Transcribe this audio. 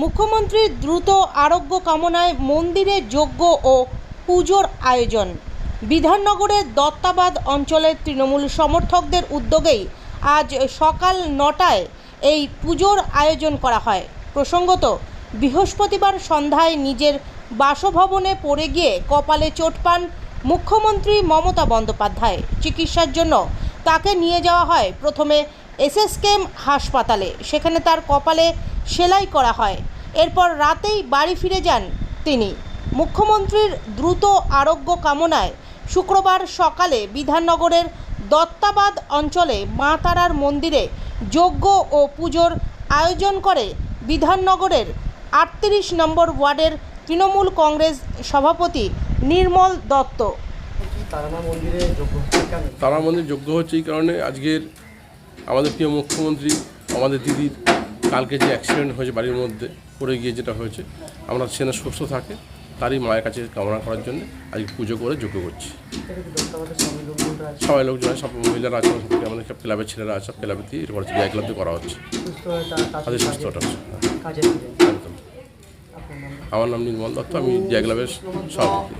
মুখ্যমন্ত্রীর দ্রুত আরোগ্য কামনায় মন্দিরে যজ্ঞ ও পুজোর আয়োজন। বিধাননগরের দত্তাবাদ অঞ্চলের তৃণমূল সমর্থকদের উদ্যোগেই আজ সকাল নটায় এই পুজোর আয়োজন করা হয়। প্রসঙ্গত, বৃহস্পতিবার সন্ধ্যায় নিজের বাসভবনে পড়ে গিয়ে কপালে চোট পান মুখ্যমন্ত্রী মমতা বন্দ্যোপাধ্যায়। চিকিৎসার জন্য তাকে নিয়ে যাওয়া হয়। প্রথমে এসএসকেএম হাসপাতালে। সেখানে তার কপালে সেলাই করা হয়। এরপর রাতেই বাড়ি ফিরে যান তিনি। মুখ্যমন্ত্রীর দ্রুত আরোগ্য কামনায় শুক্রবার সকালে বিধাননগরের দত্তাবাদ অঞ্চলে মা তারার মন্দিরে যজ্ঞ ও পুজোর আয়োজন করে বিধাননগরের আটত্রিশ নম্বর ওয়ার্ডের তৃণমূল কংগ্রেস সভাপতি নির্মল দত্ত। তারা মন্দির যোগ্য হচ্ছে এই কারণে। আজকের আমাদের প্রিয় মুখ্যমন্ত্রী আমাদের দিদির কালকে যে অ্যাক্সিডেন্ট হয়েছে বাড়ির মধ্যে পড়ে গিয়ে যেটা হয়েছে আমরা সেনা সুস্থ থাকে তারই মায়ের কাছে কামনা করার জন্য আজকে পুজো করে যোগ্য করছি। সবাই লোকজন সব মহিলারা আছে আমাদের সব ক্লাবের ছেলেরা আছে সব ক্লাবে দিয়ে করছে বিআই ক্লাব দিয়ে করা হচ্ছে। তাদের সুস্থটা একদম। আমার নাম নির্মল দত্ত আমি জিয়া ক্লাবের সভাপতি।